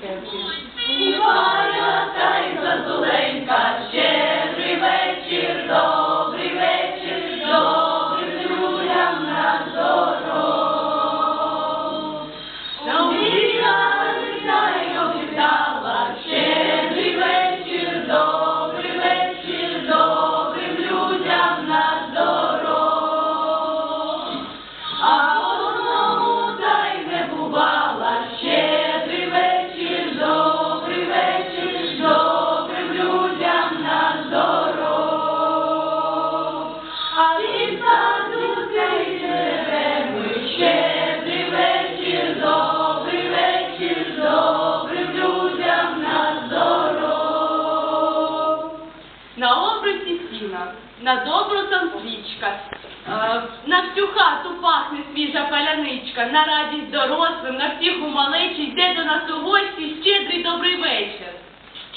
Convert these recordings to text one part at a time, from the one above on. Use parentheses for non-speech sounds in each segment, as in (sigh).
Thank you. На добру там свічка, е, на всю хату пахне свіжа паляничка, на радість дорослим, на всіх у малечі, йде до нас у гості щедрий добрий вечір.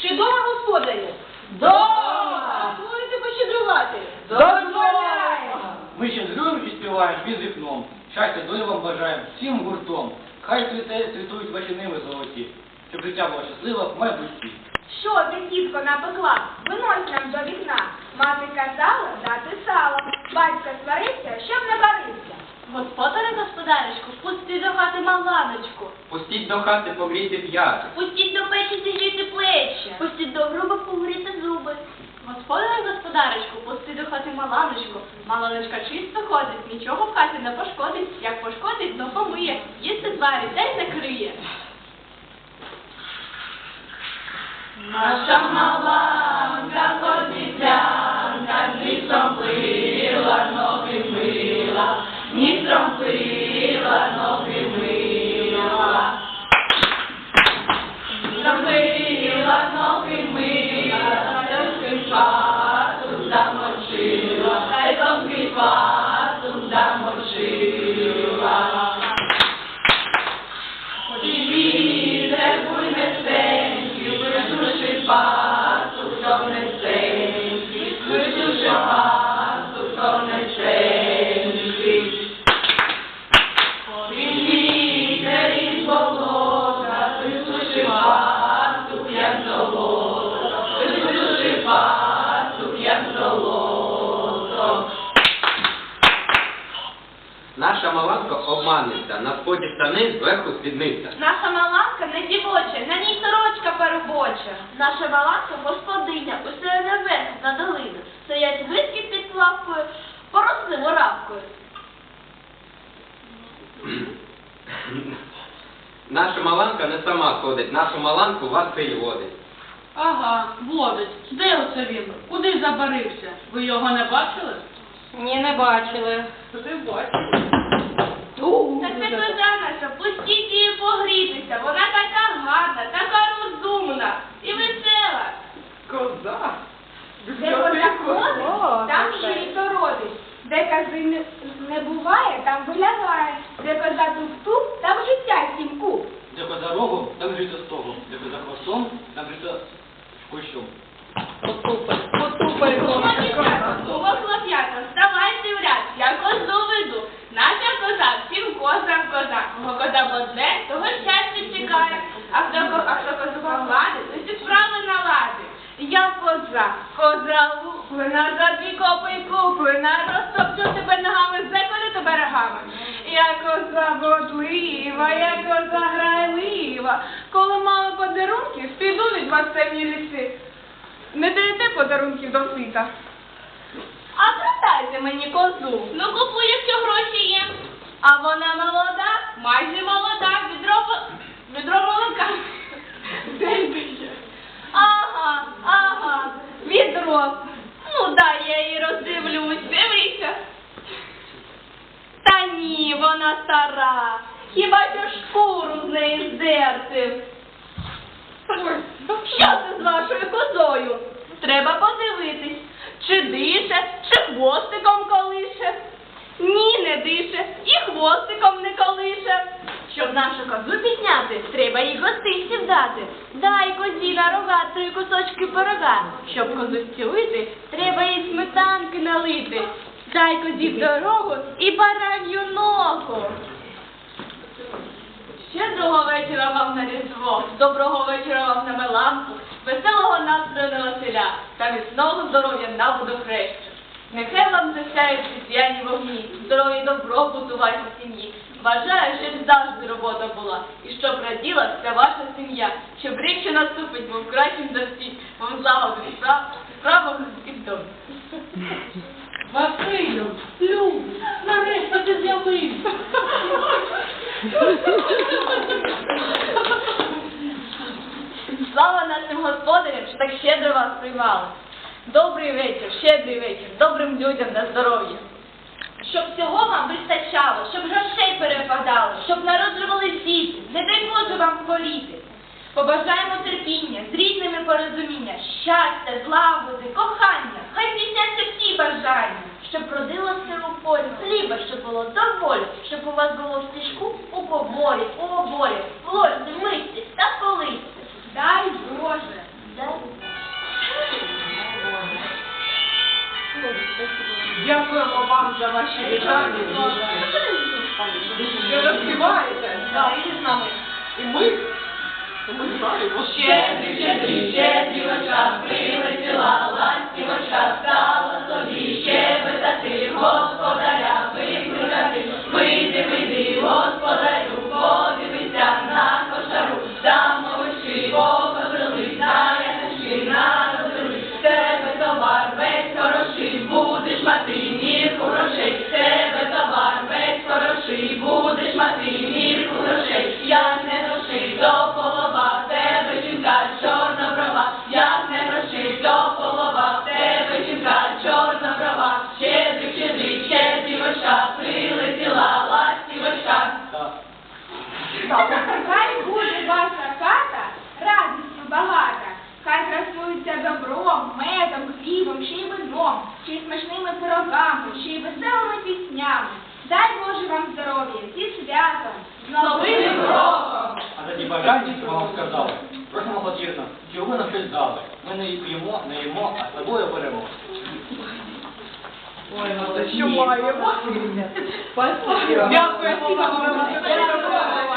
Чи дома господарі? Дома! Будете пощедрувати? Дозволяємо! Ми щедруємо і співаємо під вікном. Щастя, долі вам бажаємо всім гуртом. Хай цвіте, цвітують ваші ниви золоті, щоб життя було щасливе в майбутнє. Що ти, тітко, напекла? Винось нам до вікна. Мати казала дати сало. Батько сварився, щоб не барився. Господаре, господаречку, пусти до хати маланочку, Пустіть до хати погріти п'ят. пустіть до печі зігріти плечі, пустіть до груби погріти зуби. Господаре, господаречку, пусти до хати маланочку. Маланочка чисто ходить, нічого в хаті не пошкодить. Як пошкодить, то помиє, їсти зварить, й накриє. Наша маланка козіцянка, Наша маланка обманниця, на споді штани зверху спідниця. Наша маланка не дівоча, на ній сорочка перебоча. Наша маланка господиня, усе наверх на долину. Стоять гидки під лавкою, поросли воравкою. Наша маланка не сама ходить, нашу маланку Василь водить. Ага, водить. Де оце він? Куди забарився? Ви його не бачили? Ні, не бачили. Ти бачили. Так це коза наша, пустіть її погрітися. Вона така гарна, така розумна і весела. Коза? Де коза ходить, там жито родить. Де кози не, не буває, там вилягає. Де коза туп-туп, там життя сім куб. Де коза рогом, там жито стогом. Де коза хвостом, там жито кущом. Вставайте в ряд, я козу веду. Наша коза, всім козам коза. Кого коза бодне, того щастя чекає. А хто, а хто козу погладить, усі справи наладить. Я коза, коза луплена, за дві копи куплена, розтопчу тебе ногами, заколю тебе рогами. Я коза бодлива, я коза грайлива. Коли мало подарунків, піду від вас темні ліси. Не даєте подарунків до світа. А продайте мені козу. Ну купуй, якщо гроші є. А вона молода? Майже молода, відро, відро молока. Ага, ага, відро. Ну дай я її роздивлюсь, дивися. Та ні, вона стара. Хіба що шкуру з неї здерти. Що це з вашою козою? Треба подивитись, чи дише, чи хвостиком колише. Ні, не дише, і хвостиком не колише. Щоб нашу козу підняти, треба їй гостинців дати. Дай козі на рога три кусочки пирога. Щоб козу зцілити, треба їй сметанки налити. Дай козі в дорогу і баранью ногу. Щедрого вечора вам на різдво. Доброго вечора вам на Мелампу, веселого настрою на Василя та міцного здоров'я на водохреща. Нехай вам засяють світляні вогні, здоров'я і добробут у вашій сім'ї. Бажаю, щоб завжди робота була, і щоб раділа вся ваша сім'я, щоб рік, що наступить, був кращим за всіх, вам слава в справ, справах і в домі. Василю, Люб, нарешті ти з'явився. (laughs) Слава нашим господарям, що так щедро вас приймали. Добрий вечір, щедрий вечір, добрим людям на здоров'я. Щоб всього вам вистачало, щоб грошей перепадало, щоб народжували діти, не дай Боже вам хворіти. Побажаємо терпіння, з рідними порозуміння, щастя, злагоди, кохання, хай здійсняться всі бажання, щоб родило сиру полі, хліба, щоб було доволі, щоб у вас було в стежку у коморі, у оборі, в ложці, мисці Дякуємо вам за ваші вітання. Ви розпіваєте? Так, і з нами. І ми? Ми знаємо. Щедрі, щедрі, щедрі, очах, ще й смачними пирогами, ще й веселими піснями. Дай Боже вам здоров'я, зі святом, з новим роком! А за ті бажання, що вам сказали, просимо покірно, чого ви нам щось дали. Ми не п'ємо, не їмо, а з собою беремо. Ой, ну це що маємо. Дякуємо вам.